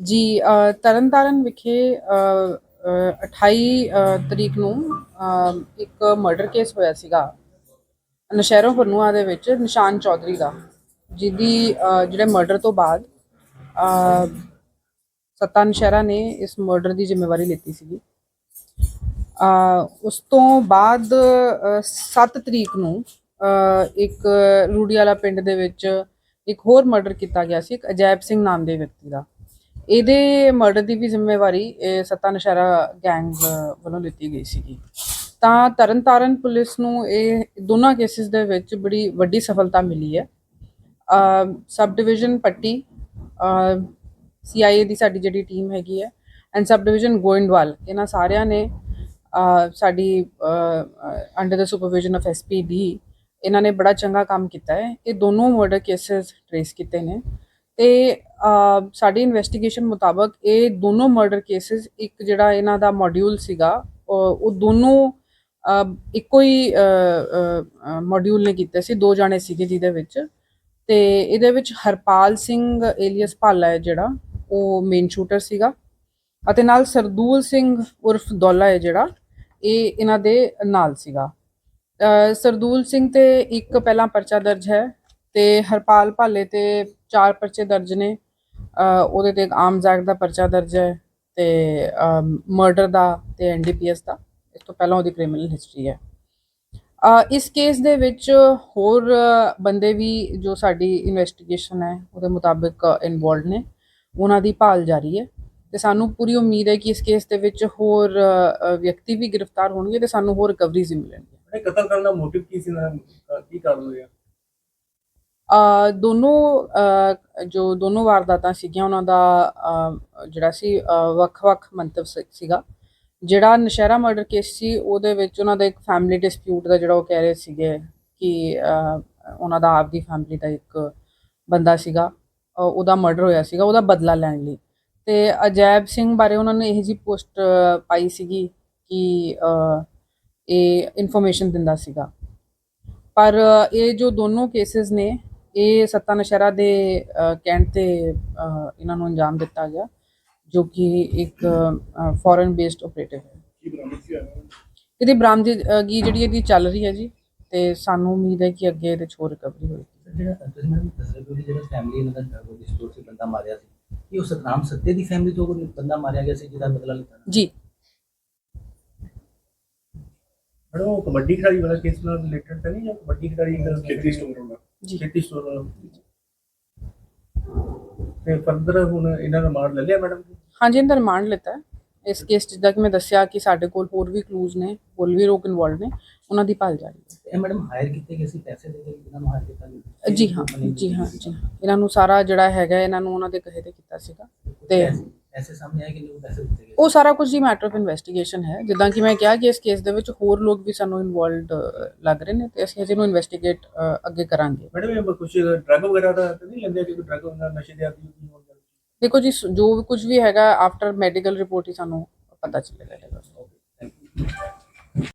ਜੀ ਤਰਨਤਾਰਨ ਵਿਖੇ ਅ, 28 ਤਰੀਕ ਨੂੰ ਇੱਕ ਮਰਡਰ ਕੇਸ ਹੋਇਆ ਸੀਗਾ। ਨਸ਼ਹਿਰੋਂ ਫਰਨੂਆ ਦੇ ਵਿੱਚ ਨਿਸ਼ਾਨ ਚੌਧਰੀ ਦਾ ਜਿਹਦੀ ਜਿਹੜੇ ਮਰਡਰ ਤੋਂ ਬਾਅਦ ਸੱਤਾ ਨਸ਼ਹਿਰਾ ਨੇ ਇਸ ਮਰਡਰ ਦੀ ਜ਼ਿੰਮੇਵਾਰੀ ਲਿੱਤੀ ਸੀਗੀ। ਉਸ ਤੋਂ ਬਾਅਦ 7 ਤਰੀਕ ਨੂੰ ਇੱਕ ਰੂੜੀ ਵਾਲਾ ਪਿੰਡ ਦੇ ਵਿੱਚ ਇੱਕ ਹੋਰ ਮਰਡਰ ਕੀਤਾ ਗਿਆ ਸੀ ਇੱਕ ਅਜੈਬ ਸਿੰਘ ਨਾਮ ਦੇ ਵਿਅਕਤੀ ਦਾ। ਇਹਦੇ ਮਰਡਰ ਦੀ ਵੀ ਜ਼ਿੰਮੇਵਾਰੀ ਇਹ ਸੱਤਾ ਨਸ਼ਹਿਰਾ ਗੈਂਗ ਵੱਲੋਂ ਲਿੱਤੀ ਗਈ ਸੀਗੀ। ਤਾਂ ਤਰਨਤਾਰਨ ਪੁਲਿਸ ਨੂੰ ਇਹ ਦੋਨਾਂ ਕੇਸਿਸ ਦੇ ਵਿੱਚ ਬੜੀ ਵੱਡੀ ਸਫਲਤਾ ਮਿਲੀ ਹੈ। ਸਬ ਡਿਵੀਜ਼ਨ ਪੱਟੀ ਸੀਆਈਏ ਦੀ ਸਾਡੀ ਜਿਹੜੀ ਟੀਮ ਹੈਗੀ ਹੈ ਐਂਡ ਸਬ ਡਿਵੀਜ਼ਨ ਗੋਇੰਦਵਾਲ, ਇਹਨਾਂ ਸਾਰਿਆਂ ਨੇ ਸਾਡੀ ਅੰਡਰ ਦਾ ਸੁਪਰਵਿਜ਼ਨ ਆਫ ਐਸਪੀਡੀ ਇਹਨਾਂ ਨੇ ਬੜਾ ਚੰਗਾ ਕੰਮ ਕੀਤਾ ਹੈ। ਇਹ ਦੋਨੋਂ ਮਰਡਰ ਕੇਸਸ ਟ੍ਰੇਸ ਕੀਤੇ ਨੇ। ਤੇ ਸਾਡੀ ਇਨਵੈਸਟੀਗੇਸ਼ਨ ਮੁਤਾਬਕ ਇਹ ਦੋਨੋਂ ਮਰਡਰ ਕੇਸਸ ਇੱਕ ਜਿਹੜਾ ਇਹਨਾਂ ਦਾ ਮੋਡਿਊਲ ਸੀਗਾ, ਉਹ ਦੋਨੋਂ ਇੱਕੋ ਹੀ ਮੋਡਿਊਲ ਨੇ ਕੀਤੇ ਸੀ, ਦੋ ਜਾਣੇ ਸੀਗੇ ਜਿਹਦੇ ਵਿੱਚ। ਤੇ ਇਹਦੇ ਵਿੱਚ ਹਰਪਾਲ ਸਿੰਘ ਏਲੀਅਸ ਭਾਲਾ ਹੈ ਜਿਹੜਾ, ਉਹ ਮੇਨ ਸ਼ੂਟਰ ਸੀਗਾ। ਅਤੇ ਨਾਲ ਸਰਦੂਲ ਸਿੰਘ ਉਰਫ ਦੌਲਾ ਹੈ ਜਿਹੜਾ, ਇਹ ਇਹਨਾਂ ਦੇ ਨਾਲ ਸੀਗਾ। ਸਰਦੂਲ ਸਿੰਘ ਤੇ ਇੱਕ ਪਹਿਲਾਂ ਪਰਚਾ ਦਰਜ ਹੈ ਤੇ ਹਰਪਾਲ ਭਾਲੇ ਤੇ ਚਾਰ ਪਰਚੇ ਦਰਜ ਨੇ। ਉਹਦੇ ਤੇ ਇੱਕ ਆਰਮਸ ਐਕਟ ਦਾ ਪਰਚਾ ਦਰਜ ਹੈ ਤੇ ਮਰਡਰ ਦਾ ਤੇ ਐਨਡੀਪੀਐਸ ਦਾ। ਇਸ ਤੋਂ ਪਹਿਲਾਂ ਉਹਦੀ ਕ੍ਰਿਮੀਨਲ ਹਿਸਟਰੀ ਹੈ। ਇਸ ਕੇਸ ਦੇ ਵਿੱਚ ਹੋਰ ਬੰਦੇ ਵੀ ਜੋ ਸਾਡੀ ਇਨਵੈਸਟੀਗੇਸ਼ਨ ਹੈ, ਉਹਦੇ ਮੁਤਾਬਿਕ ਇਨਵੋਲਡ ਨੇ। ਉਹਨਾਂ ਦੀ ਭਾਲ ਜਾਰੀ ਹੈ ਤੇ ਸਾਨੂੰ ਪੂਰੀ ਉਮੀਦ ਹੈ ਕਿ ਇਸ ਕੇਸ ਦੇ ਵਿੱਚ ਹੋਰ ਵਿਅਕਤੀ ਵੀ ਗ੍ਰਿਫਤਾਰ ਹੋਣਗੇ ਤੇ ਸਾਨੂੰ ਹੋਰ ਰਿਕਵਰੀਜ਼ ਵੀ ਮਿਲਣਗੀਆਂ। ਕਤਲ ਕਰਨ ਦਾ ਮੋਟਿਵ ਕੀ ਸੀ ਨਾ ਕੀ ਕਾਰਨ ਹੋਇਆ? ਦੋਨੋਂ ਜੋ ਦੋਨੋਂ ਵਾਰਦਾਤਾਂ ਸੀਗੀਆਂ, ਉਹਨਾਂ ਦਾ ਜਿਹੜਾ ਸੀ ਵੱਖ-ਵੱਖ ਮੰਤਵ ਸੀ- ਸੀਗਾ। ਜਿਹੜਾ ਨਸ਼ਹਿਰਾ ਮਰਡਰ ਕੇਸ ਸੀ, ਉਹਦੇ ਵਿੱਚ ਉਹਨਾਂ ਦਾ ਇੱਕ ਫੈਮਿਲੀ ਡਿਸਪਿਊਟ ਦਾ ਜਿਹੜਾ ਉਹ ਕਹਿ ਰਹੇ ਸੀਗੇ ਕਿ ਉਹਨਾਂ ਦਾ ਆਪਦੀ ਫੈਮਿਲੀ ਦਾ ਇੱਕ ਬੰਦਾ ਸੀਗਾ ਉਹਦਾ ਮਰਡਰ ਹੋਇਆ ਸੀਗਾ, ਉਹਦਾ ਬਦਲਾ ਲੈਣ ਲਈ। ਤੇ ਅਜੈਬ ਸਿੰਘ ਬਾਰੇ ਉਹਨਾਂ ਨੇ ਇਹ ਜੀ ਪੋਸਟ ਪਾਈ ਸੀਗੀ ਕਿ ਇਹ ਇਨਫੋਰਮੇਸ਼ਨ ਦਿੰਦਾ ਸੀਗਾ। ਪਰ ਇਹ ਜੋ ਦੋਨੋਂ ਕੇਸਿਸ ਨੇ ਇਹ ਸੱਤਾ ਨਸ਼ਹਿਰਾ ਦੇ ਕਹਿਣ ਤੇ ਇਹਨਾਂ ਨੂੰ ਅੰਜਾਮ ਦਿੱਤਾ ਗਿਆ ਜੋ ਕਿ ਇੱਕ ਫੋਰਨ ਬੇਸਡ ਆਪਰੇਟਿਵ ਹੈ। ਇਹਦੀ ਬਰਾਮਦਗੀ ਜਿਹੜੀ ਇਹਦੀ ਚੱਲ ਰਹੀ ਹੈ ਜੀ ਤੇ ਸਾਨੂੰ ਉਮੀਦ ਹੈ ਕਿ ਅੱਗੇ ਇਹਦੇ ਹੋਰ ਰਿਕਵਰੀ ਹੋਏਗੀ। ਜਿਹੜਾ ਜਿਹੜਾ ਫੈਮਿਲੀ ਇਹਨਾਂ ਦਾ ਡਰਗ ਦੀ ਸਟੋਰ ਸੀ ਬੰਦਾ ਮਾਰਿਆ ਸੀ ਕੀ ਉਹ ਸਤਨਾਮ ਸੱਤੇ ਦੀ ਫੈਮਿਲੀ ਤੋਂ ਕੋਈ ਬੰਦਾ ਮਾਰਿਆ ਗਿਆ ਸੀ ਜਿਹਦਾ ਬਦਲਾ ਲਿੱਤਾ? ਜੀ। ਮੈਡਮ ਉਹ ਕਬੱਡੀ ਖਿਡਾਰੀ ਵਾਲਾ ਕੇਸ ਨਾਲ ਰਿਲੇਟਡ ਤਾਂ ਨਹੀਂ ਜਾਂ ਕਬੱਡੀ ਖਿਡਾਰੀ ਦਾ ਖੇਤੀ ਸਟੋਰ ਹੁੰਦਾ ਜੀ। ਖੇਤੀ ਸਟੋਰ ਵਾਲਾ ਤੇ ਫਰਦਰ ਹੁਣ ਇਹਨਾਂ ਦਾ ਮਾਰ ਲੈ ਲਿਆ ਮੈਡਮ ਹਾਂਜੀ ਇਹਦਾ ਰਿਮਾਂਡ ਲਿੱਤਾ ਹੈ। ਇਸ ਕੇਸ ਜਿੱਦਾਂ ਕਿ ਮੈਂ ਦੱਸਿਆ ਕਿ ਸਾਡੇ ਕੋਲ ਹੋਰ ਵੀ ਕਲੂਜ਼ ਨੇ ਹੋਰ ਵੀ ਲੋਕ ਇਨਵੋਲਡ ਨੇ ਉਹਨਾਂ ਦੀ ਭਾਲ ਜਾਰੀ ਹੈ। ਇਹ ਮੈਡਮ ਹਾਇਰ ਕੀਤੇ ਗਏ ਸੀ? ਪੈਸੇ ਦੇ ਕੇ ਇਹਨਾਂ ਨੂੰ ਹਾਇਰ ਕੀਤਾ ਗਿਆ ਜੀ ਹਾਂ ਜੀ ਹਾਂ ਜੀ ਹਾਂ। ਇਹਨਾਂ ਨੂੰ ਸਾਰਾ ਜਿਹੜਾ ਹੈਗਾ ਇਹਨਾਂ ਨੂੰ ਉਹਨਾਂ ਦੇ ਕਹੇ ਤੇ ਕੀਤਾ ਸੀਗਾ। ਤੇ ਐਸੇ ਸਾਹਮਣੇ ਆਏ ਕਿ ਨਹੀਂ ਪੈਸੇ ਦਿੱਤੇ ਗਏ? ਉਹ ਸਾਰਾ ਕੁਝ ਹੀ ਮੈਟਰ ਆਫ ਇਨਵੈਸਟੀਗੇਸ਼ਨ ਹੈ। ਜਿੱਦਾਂ ਕਿ ਮੈਂ ਕਿਹਾ ਕਿ ਇਸ ਕੇਸ ਦੇ ਵਿੱਚ ਹੋਰ ਲੋਕ ਵੀ ਸਾਨੂੰ ਇਨਵੋਲਡ ਲੱਗ ਰਹੇ ਨੇ ਤੇ ਅਸੀਂ ਅਜੇ ਨੂੰ ਇਨਵੈਸਟੀਗੇਟ ਅੱਗੇ ਕਰਾਂਗੇ। ਮੈਡਮ ਇਹ ਕੁਝ ਡਰਗ ਵਗੈਰਾ ਦਾ ਤਾਂ ਨਹੀਂ ਲੈਂਦੇ ਕਿ ਡਰਗ ਹੁੰਦਾ ਨਸ਼ੇ ਦੇ ਆਦੀ ਦੇਖੋ ਜੀ ਜੋ ਵੀ ਕੁਝ ਵੀ ਹੈਗਾ ਆਫਟਰ ਮੈਡੀਕਲ ਰਿਪੋਰਟ ਹੀ ਸਾਨੂੰ ਪਤਾ ਚੱਲੇਗਾ। Thank you